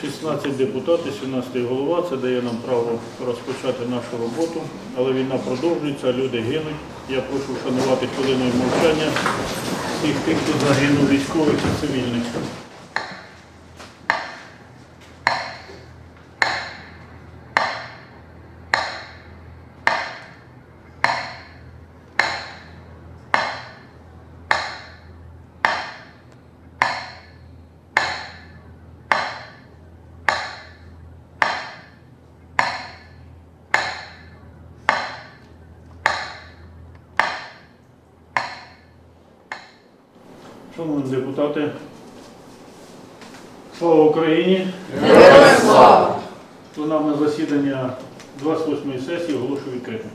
16 депутатів, 17 голова. Це дає нам право розпочати нашу роботу. Але війна продовжується, люди гинуть. Я прошу вшанувати хвилиною мовчання всіх тих, хто загинув, військових і цивільних. Шановні депутати, слава Україні! Героям слава! Пленарне засідання 28-ї сесії оголошую відкритим.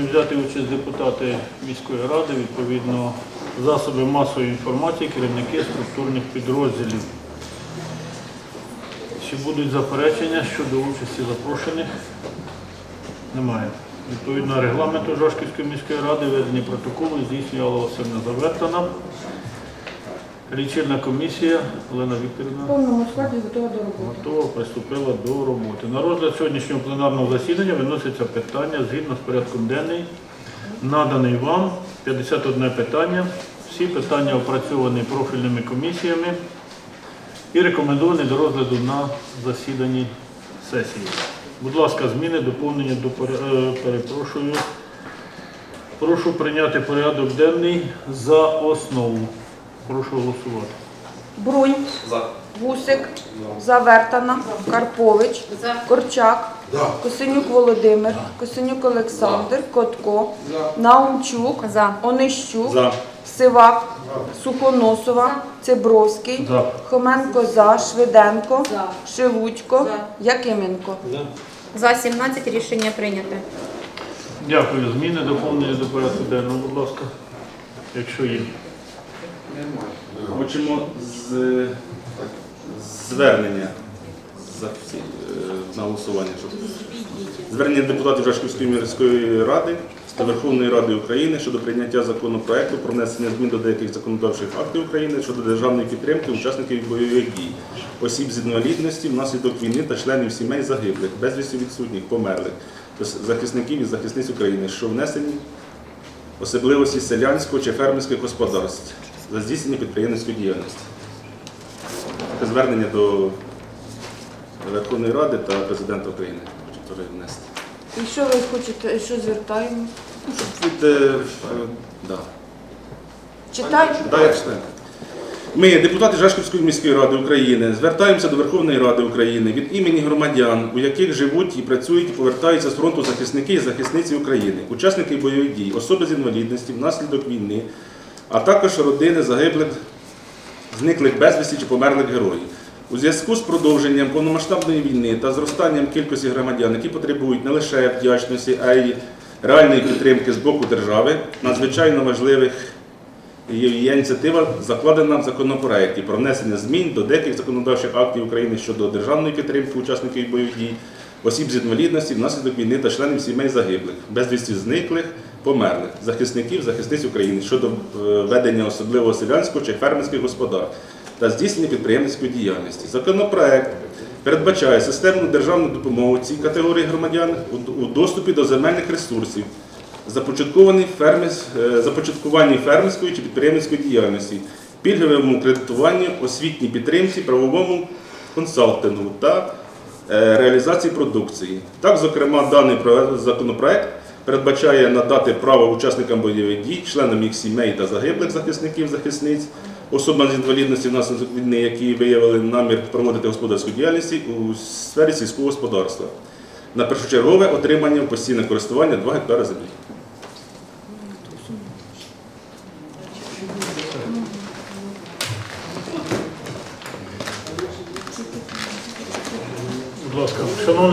Запрошені взяти участь депутати міської ради, відповідно, засоби масової інформації, керівники структурних підрозділів. Чи будуть заперечення щодо участі запрошених? Немає. Відповідно регламенту Жашківської міської ради ведення протоколу здійснює не завертано. Лічильна комісія Олена Вікторівна повному складі готова до роботи. готова приступила до роботи. На розгляд сьогоднішнього пленарного засідання виноситься питання згідно з порядком денний, наданий вам 51 питання. Всі питання опрацьовані профільними комісіями і рекомендовані до розгляду на засіданні сесії. Будь ласка, зміни, доповнення до е, перепрошую. Прошу прийняти порядок денний за основу. Прошу голосувати. Брунь, Гусик, Завертана, Карпович, Корчак, Косинюк Володимир, Косинюк Олександр, Котко, Наумчук, Онищук, Сивак, Сухоносова, Цибровський, За. Хоменко За, Швиденко, Шелудько, Якименко. За. 17 рішення прийнято. Дякую. Зміни, доповнення до порядку денного, будь ласка, якщо є. Хочемо з звернення за е, на голосування. Щоб... Звернення депутатів Жашківської міської ради та Верховної Ради України щодо прийняття законопроекту про внесення змін до деяких законодавчих актів України щодо державної підтримки учасників бойових дій, осіб з інвалідності внаслідок війни та членів сімей загиблих, безвісті відсутніх, померлих, захисників і захисниць України, що внесені особливості селянського чи фермерських господарств за здійснення підприємницької діяльності. Таке звернення до Верховної Ради та президента України. Хочу теж внести. І що ви хочете, що звертаємо? Ну, від, е, да. Читайте. Да, я читаю. Ми, депутати Жашківської міської ради України, звертаємося до Верховної Ради України від імені громадян, у яких живуть і працюють і повертаються з фронту захисники і захисниці України, учасники бойових дій, особи з інвалідності внаслідок війни а також родини загиблих, зниклих безвісті чи померлих героїв. У зв'язку з продовженням повномасштабної війни та зростанням кількості громадян, які потребують не лише вдячності, а й реальної підтримки з боку держави, надзвичайно важливих є ініціатива закладена в законопроекті про внесення змін до деяких законодавчих актів України щодо державної підтримки учасників бойових дій, осіб з інвалідності внаслідок війни та членів сімей загиблих, безвісті зниклих, померлих, захисників, захисниць України щодо е, ведення особливого селянського чи фермерських господарств та здійснення підприємницької діяльності. Законопроект передбачає системну державну допомогу цій категорії громадян у- доступі до земельних ресурсів, е, започаткуванні фермерської чи підприємницької діяльності, пільговому кредитуванню, освітній підтримці, правовому консалтингу та е, реалізації продукції. Так, зокрема, даний законопроект передбачає надати право учасникам бойових дій, членам їх сімей та загиблих захисників, захисниць, особам з інвалідності внаслідок війни, які виявили намір проводити господарську діяльність у сфері сільського господарства. На першочергове отримання в постійне користування 2 гектари землі.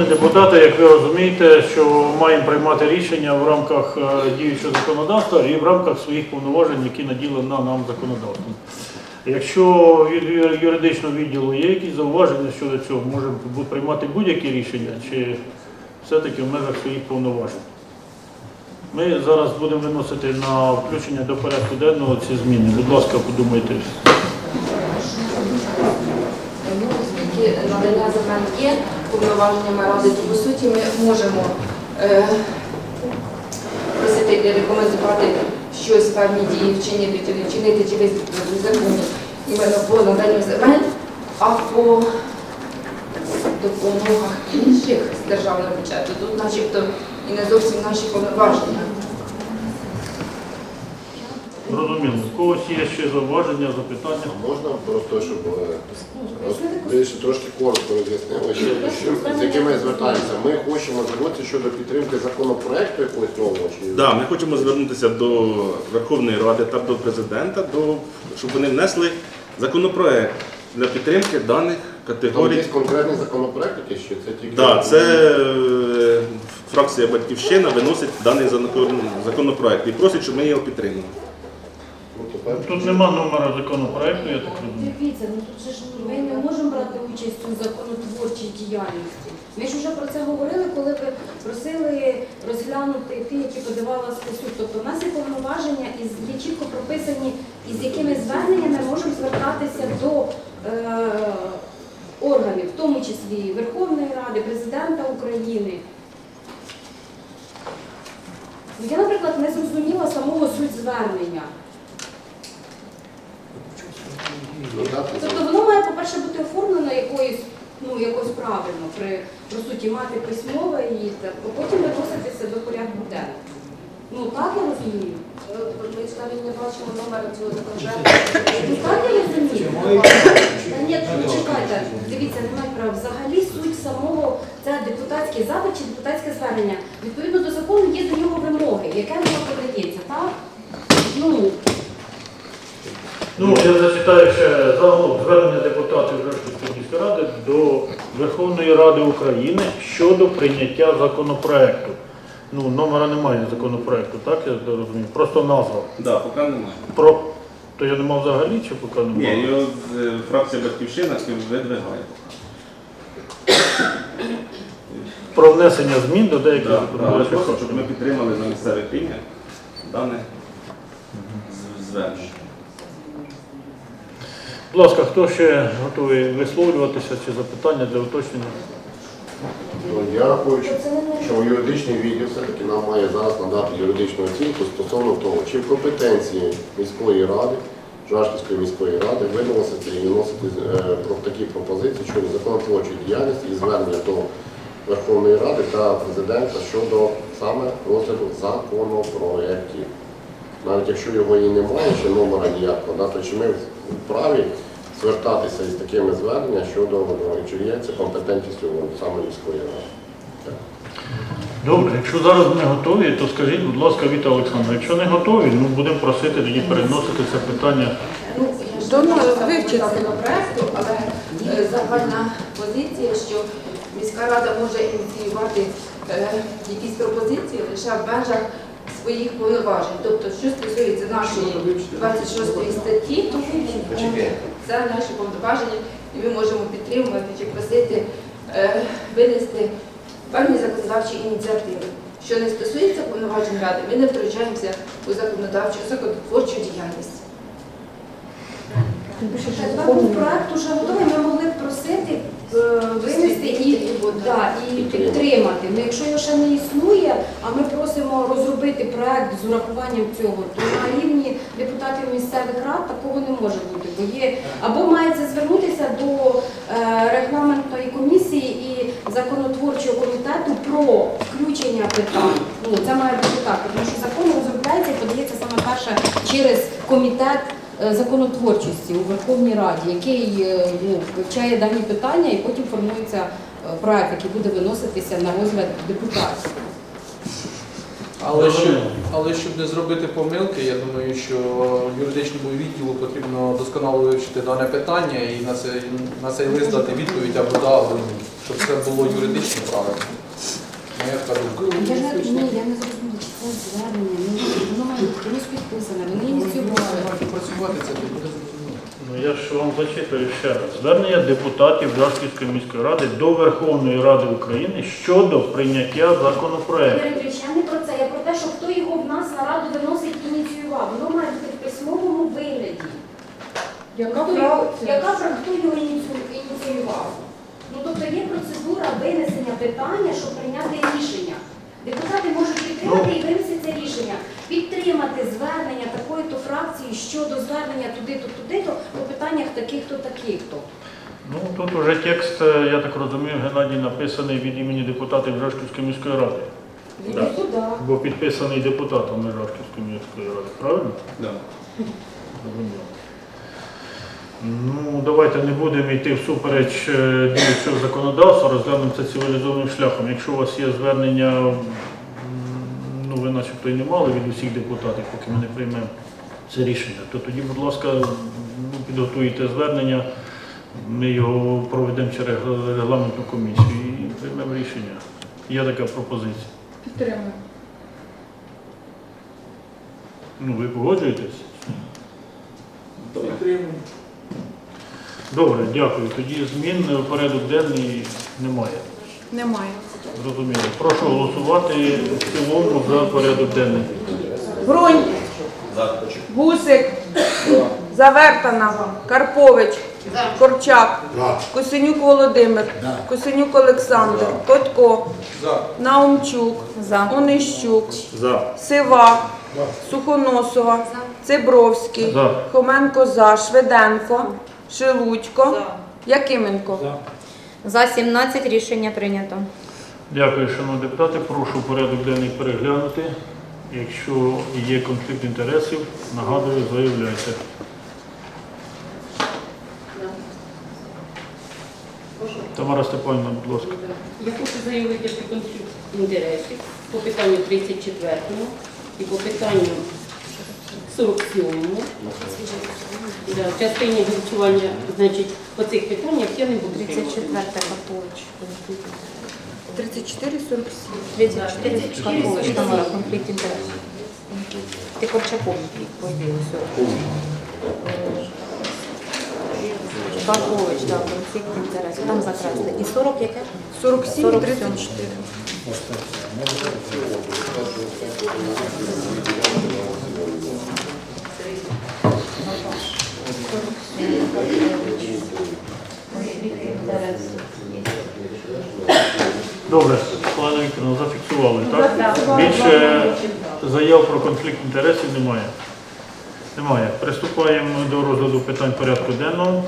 Депутати, як ви розумієте, що маємо приймати рішення в рамках е, діючого законодавства і в рамках своїх повноважень, які наділено нам законодавством. Якщо від юридичного відділу є якісь зауваження щодо цього, можемо приймати будь-які рішення чи все-таки в межах своїх повноважень. Ми зараз будемо виносити на включення до порядку денного ці зміни. Будь ласка, подумайте. Надання земель є повноваженнями ради, то по суті ми можемо е, просити рекомендувати щось певні дії вчинити чи не вчинити, чи визнати законі іменно по наданню земель, а по допомогах інших з державного бюджету тут начебто і не зовсім наші повноваження. Зрозуміло. У когось є ще зауваження, запитання? Можна просто, щоб е, роз- більше трошки коротко роз'яснили, що, що, з якими звертаємося. Ми хочемо звернутися щодо підтримки законопроекту якогось нового чи Да, ми хочемо звернутися до Верховної Ради та до президента, до, щоб вони внесли законопроект для підтримки даних там категорій. є конкретний законопроект якийсь, чи це тільки Да, це е, фракція Батьківщина виносить даний закон- законопроект і просить, щоб ми його підтримали. Тут нема номера законопроекту, я так розумію. Дивіться, ну тут же ж ми не можемо брати участь у законотворчій діяльності. Ми ж вже про це говорили, коли ви просили розглянути ті, які подавала статтю. Тобто в нас є повноваження і є чітко прописані, із якими зверненнями можемо звертатися до е, органів, в тому числі Верховної Ради, Президента України. Ну, Я, наприклад, не зрозуміла самого суть звернення. Так, Тобто воно має, по-перше, бути оформлено якоюсь, ну, якось правильно, при, по суті, мати письмове і так, а потім виноситися до порядку денного. Ну, так я розумію. Ми ж навіть не бачимо номера цього законопроекту. Ну, так я розумію. Та ні, ну, чекайте, дивіться, немає прав. Взагалі суть самого, це депутатський запит чи депутатське звернення. Відповідно до закону є до нього вимоги, яке воно подається, так? Ну, Ну, я зачитаю ще загалом звернення депутатів Жашківської міської ради до Верховної Ради України щодо прийняття законопроекту. Ну, номера немає законопроекту, так я розумію? Просто назва. Да, поки немає. Про... То я не мав взагалі чи поки Ні, немає? його е, фракція Батьківщина видвигає. Про внесення змін до деяких Да, да, законодавчих Просто, актів. щоб ми підтримали на місцевих рівнях дане з- звернення. Будь ласка, хто ще готовий висловлюватися чи запитання для уточнення? Я рахую, що- юридичний відділ все-таки нам має зараз надати юридичну оцінку стосовно того, чи в компетенції міської ради, Жашківської міської ради виносити і виносити е, такі пропозиції щодо законотворчої діяльності і звернення до Верховної Ради та президента щодо саме розгляду законопроєктів. Навіть якщо його і немає, ще номера ніякого, то чи ми вправі звертатися із такими зверненнями щодо чи є це компетентністю саме міської ради. Добре, якщо зараз не готові, то скажіть, будь ласка, Віта Олександра, якщо не готові, ну будемо просити тоді переносити це питання. Ну, вивчити. законопроекту, але е, загальна позиція, що міська рада може ініціювати е, якісь пропозиції лише в межах своїх повноважень. Тобто, що стосується нашої 26 статті, то це наші повноваження, і ми можемо підтримувати чи просити е, винести певні законодавчі ініціативи. Що не стосується повноважень ради, ми не втручаємося у законодавчу законотворчу діяльність. Якби був проект уже готовий, ми могли б просити е, винести і, да, і підтримати. Ну, якщо його ще не існує, а ми просимо розробити проект з урахуванням цього, то на рівні депутатів місцевих рад такого не може бути. Бо є або мається звернутися до е, регламентної комісії і законотворчого комітету про включення питань. Ну це має бути так, тому що закон розробляється і подається саме перше через комітет е, законотворчості у Верховній Раді, який е, ну, вивчає дані питання і потім формується проект, який буде виноситися на розгляд депутатів. Але щоб, але щоб не зробити помилки, я думаю, що юридичному відділу потрібно досконало вивчити дане питання і на цей, на цей лист дати відповідь або да, або ні, щоб це було юридично правильно. Моя така думка. Я не, ні, я не зрозуміла, чи це звернення, ні, воно має бути комусь підписане, вони ініціювали. Можна працювати це, буде зрозуміло. Ну я ж вам зачитую ще раз. Звернення депутатів Жашківської міської ради до Верховної Ради України щодо прийняття законопроекту Юрійович, я не про це, я про те, що хто його в нас на раду виносить ініціював. Воно має бути в письмовому вигляді. Яка яка хто його ініціював? Ну тобто є процедура винесення питання, щоб прийняти рішення. Депутати можуть підтримати і винести це рішення. Підтримати звернення такої-то фракції щодо звернення туди-то, туди-то по питаннях таких-то, таких-то. Ну тут уже текст, е, я так розумію, Геннадій написаний від імені депутатів Жашківської міської ради. Туди. Бо підписаний депутатами Жашківської міської ради, правильно? Да. Ну, давайте не будемо йти всупереч е, діючого законодавства, розглянемо це цивілізованим шляхом. Якщо у вас є звернення, ну ви начебто і не мали від усіх депутатів, поки ми не приймемо це рішення, то тоді, будь ласка, ну, підготуйте звернення, ми його проведемо через регламентну комісію і приймемо рішення. Є така пропозиція. Підтримую. Ну, ви погоджуєтесь? Підтримую. Добре, дякую. Тоді змін в порядок денний немає. Немає. Зрозуміло. Прошу голосувати в цілому за порядок денний. Брунь. Гусик. Завертана. Карпович. Корчак. Косенюк Володимир. Косенюк Олександр. Котко. Наумчук. Онищук. За. Сивак. Сухоносова. Цибровський. Хоменко за. Швиденко. Шелудько. Якименко. За 17 рішення прийнято. Дякую, шановні депутати. Прошу порядок денний переглянути. Якщо є конфлікт інтересів, нагадую, заявляйте. Тамара Степанівна, будь ласка. Я хочу заявити про конфлікт інтересів по питанню 34 і по питанню 47. Да, в частині голосування, значить, по цих питаннях я не буду 34 приймати. 34 47. 34 Карпович, Тамара, конфлікт інтересів. Ти Корчаков поділ, все. Карпович, так, конфлікт інтересів. Там закресли. І 40 яке? 47 47. 34. Добре, пане Вікторовна, зафіксували, так? Більше заяв про конфлікт інтересів немає. Немає. Приступаємо до розгляду питань порядку денного.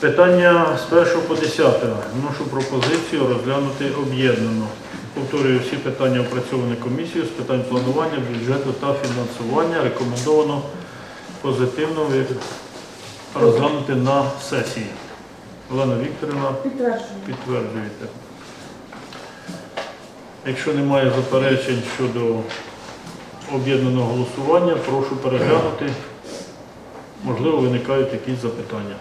Питання з 1 по 10. Вношу пропозицію розглянути об'єднано. Повторюю, всі питання опрацьовані комісією з питань планування, бюджету та фінансування. Рекомендовано позитивно розглянути на сесії. Олена Вікторівна, Підтверджую. підтверджуєте. Якщо немає заперечень щодо об'єднаного голосування, прошу переглянути. Можливо, виникають якісь запитання.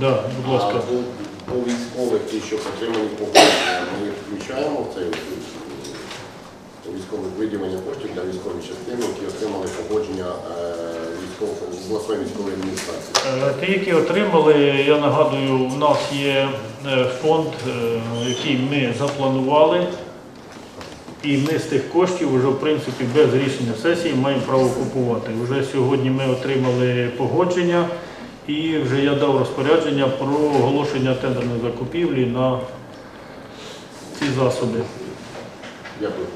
Да, будь ласка. А до, до військових, ті, що отримали погодження, ми їх включаємо в цей е, військових виділення коштів для військових частин, які отримали погодження е, з обласної військової адміністрації. Е, Ті, які отримали, я нагадую, у нас є фонд, який ми запланували, і ми з тих коштів вже, в принципі, без рішення сесії маємо право купувати. Вже сьогодні ми отримали погодження і вже я дав розпорядження про оголошення тендерної закупівлі на ці засоби. Дякую.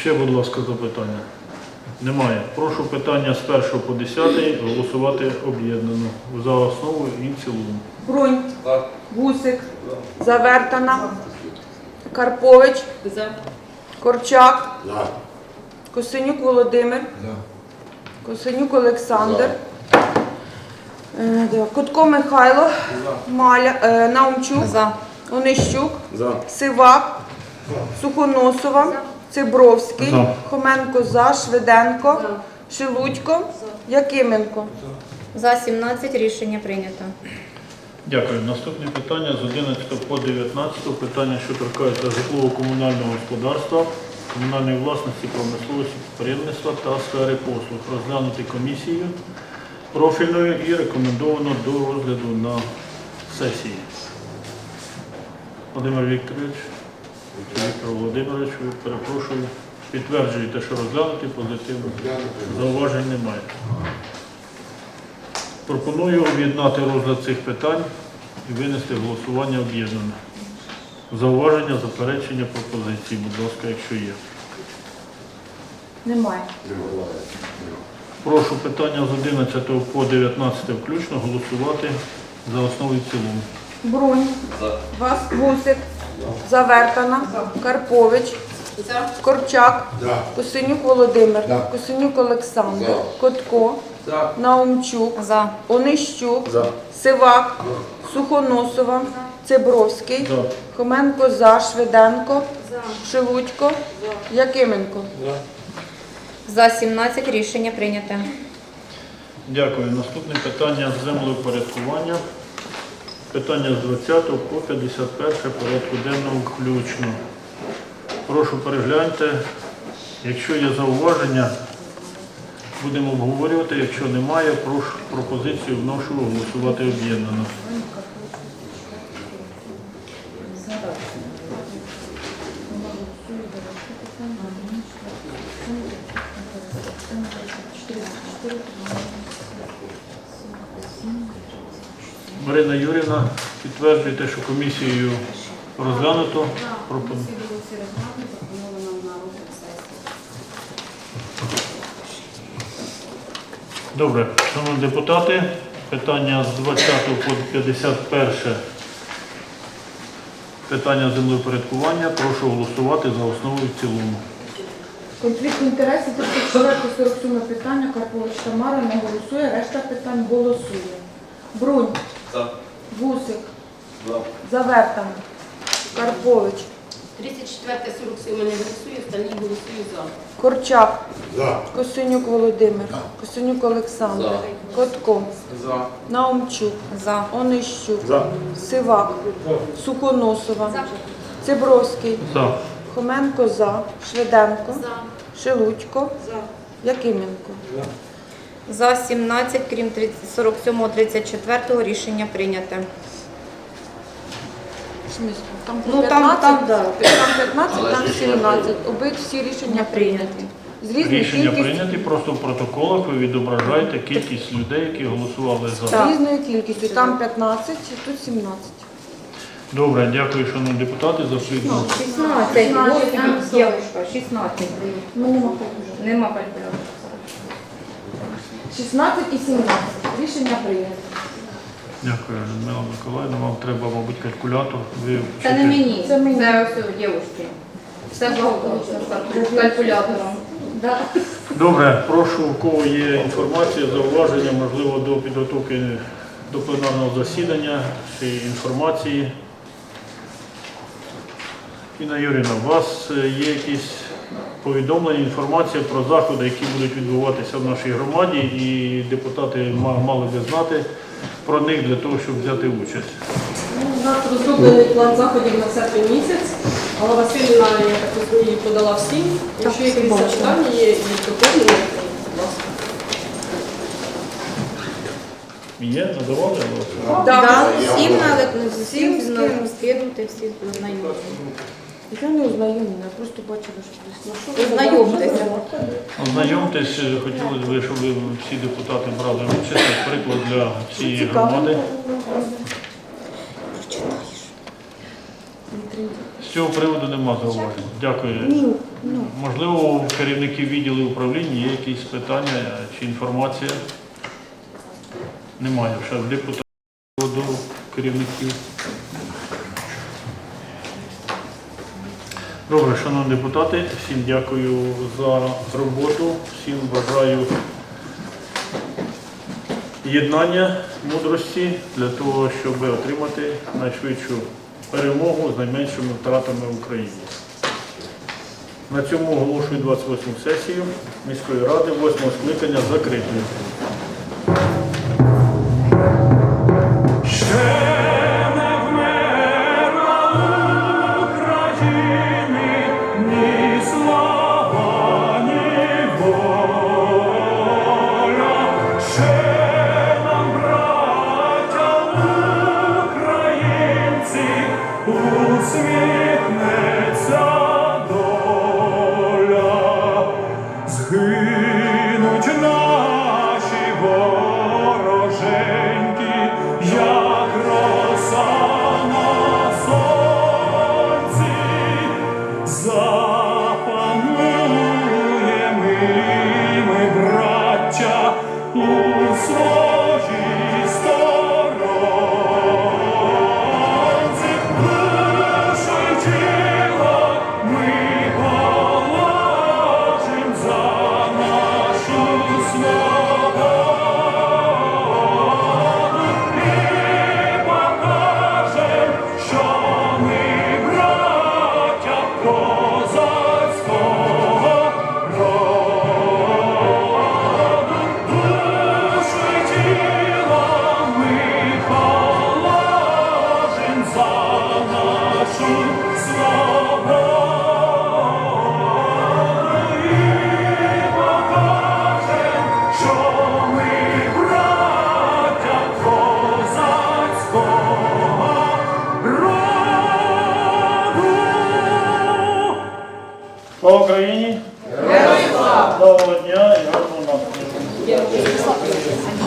Ще, будь ласка, запитання. Немає. Прошу питання з 1 по 10 голосувати об'єднано за основу і в цілому. Брунь, За. Гусик, Завертана, Карпович, За. Корчак, За. Косинюк Володимир, Косинюк Олександр, Е, да, Котко Михайло, Маля, е, Наумчук, За. Онищук, За. Сивак, Сухоносова, Цибровський, За. Хоменко За, Швиденко, Шелудько, Якименко. За. 17 рішення прийнято. Дякую. Наступне питання з 11 по 19. Питання, що торкаються житлово-комунального господарства, комунальної власності, промисловості, підприємництва та сфери послуг. Розглянути комісією профільною і рекомендовано до розгляду на сесії. Володимир Вікторович, Віктор Володимирович, перепрошую, підтверджуєте, що розглянути позитивно. Зауважень немає. Пропоную об'єднати розгляд цих питань і винести голосування об'єднане. Зауваження, заперечення, пропозиції, будь ласка, якщо є. Немає. Прошу питання з 11 по 19 включно голосувати за основу і в цілому. Брунь, Вас Гусик, Завертана, Карпович, Корчак, Косинюк Володимир, Косинюк Олександр, Котко, За. Наумчук, За. Онищук, За. Сивак, Сухоносова, Цибровський, За. Хоменко За, Швиденко, Шелудько, Якименко. За 17 рішення прийнято. Дякую. Наступне питання з землеупорядкування. Питання з 20 по 51 порядку денного включно. Прошу перегляньте. Якщо є зауваження, будемо обговорювати. Якщо немає, прошу пропозицію вношу голосувати об'єднано. Марина Юрівна, підтверджуєте, що комісією розглянуто. Пропон- Добре, шановні депутати, питання з 20 по 51 питання землеупорядкування. Прошу голосувати за основу і в цілому. Конфлікт інтересів 34-47 питання. Карпович Тамара не голосує, решта питань голосує. Брунь, За. Гусик, Завертана, Карпович, 34 47 не голосує, останні голосує за. Корчак, Косинюк Володимир, Косинюк Олександр, Котко, За. Наумчук, За. Онищук, За. Сивак, Сухоносова, Цибровський, За. Хоменко За, Швиденко, Шелудько, Якименко. За 17, крім 47-34 рішення прийнято. В смислі? Там Ну, там- 15, там, да. там 15, там 17. Обидві всі рішення прийняті. З Рішення кількістю, прийняті, просто в протоколах ви відображаєте кількість людей, які голосували за. з різною кількістю. Там 15, тут 17. Добре, дякую, шановні депутати, за плідну 16. Ось дівчинка, 16. Ну, нема калькулятора. 16 і 17. Рішення прийнято. Дякую, Людмила Миколаївна. Вам треба, мабуть, калькулятор. Ви Це не вчите- мені, Це мені. це ось у дівчинки. Все благополучно з калькулятором. Да. Добре, прошу, у кого є інформація, зауваження, можливо, до підготовки до пленарного засідання чи інформації. Інна Юріна, у вас е, є якісь повідомлення, інформація про заходи, які будуть відбуватися в нашій громаді, і депутати мали би знати про них для того, щоб взяти участь. Ну, У нас розроблений план заходів на серпень місяць. Алла Васильівна, я так розумію, подала всім. Якщо Так, якісь запитання є і доповнення, будь ласка. Є, надавали? але- Да, Я всім надо, Всім всім скинути. скинути, всі знайомі. Я не ознайомлена, я просто бачила, що десь знайшов. Ознайомтеся. Ознайомтесь, хотілося б, щоб всі депутати брали участь, як приклад для всієї громади. З цього приводу нема зауважень. Дякую. Можливо, у керівників відділів управління є якісь питання чи інформація? Немає. Ще депутатів до керівників. Добре, шановні депутати, всім дякую за роботу, всім бажаю єднання, мудрості для того, щоб отримати найшвидшу перемогу з найменшими втратами в Україні. На цьому оголошую 28 сесію міської ради 8 скликання закритою.